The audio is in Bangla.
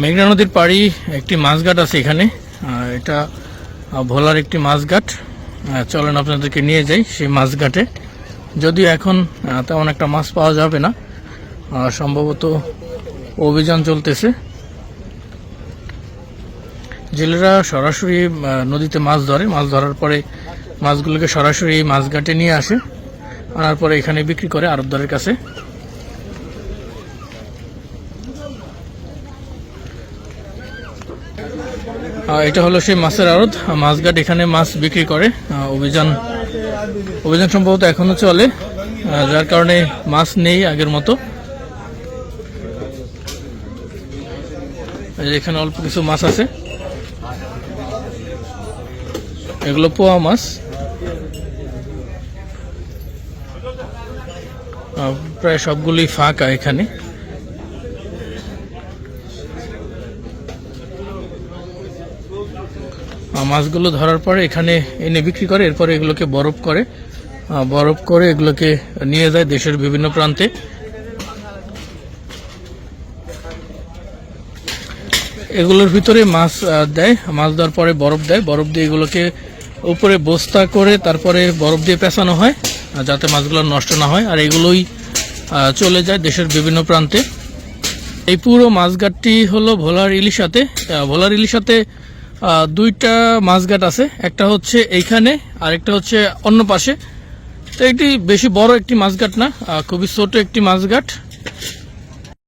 মেঘনা নদীর পাড়ি একটি মাছঘাট আছে এখানে। এটা ভোলার একটি মাছঘাট। চলেন আপনাদেরকে নিয়ে যাই সেই মাছঘাটে। যদিও এখন তেমন একটা মাছ পাওয়া যাবে না। সম্ভবত অভিযান চলতেছে। জেলেরা সরাসরি নদীতে মাছ ধরে। মাছ ধরার পরে মাছগুলোকে সরাসরি মাছঘাটে নিয়ে আসে। আনার পরে এখানে বিক্রি করে আরবদারের কাছে। এটা হলো সেই মাছের আড়ত। মাছঘাট এখানে মাছ বিক্রি করে। অভিযান অভিযান সম্ভবত এখনও চলে। যার কারণে মাছ নেই আগের মতো। এখানে অল্প কিছু মাছ আছে। এগুলো পোয়া মাছ। প্রায় সবগুলি ফাঁকা এখানে। মাছগুলো ধরার পরে এখানে এনে বিক্রি করে, এরপরে এগুলোকে বরফ করে বরফ করে এগুলোকে নিয়ে যায় দেশের বিভিন্ন প্রান্তে। এগুলোর ভিতরে মাছ দেয়, মাছ দেওয়ার পরে বরফ দেয়, বরফ দিয়ে এগুলোকে উপরে বস্তা করে তারপরে বরফ দিয়ে পেঁচানো হয় যাতে মাছগুলো নষ্ট না হয়, আর এগুলোই চলে যায় দেশের বিভিন্ন প্রান্তে। এই পুরো মাছঘাটটি হলো ভোলার ইলিশাতে ভোলার ইলিশাতে দুইটা মাছঘাট আছে, একটা হচ্ছে এইখানে আর একটা হচ্ছে অন্য পাশে। তো এটি বেশি বড় একটি মাছঘাট না খুবই ছোট একটি মাছঘাট।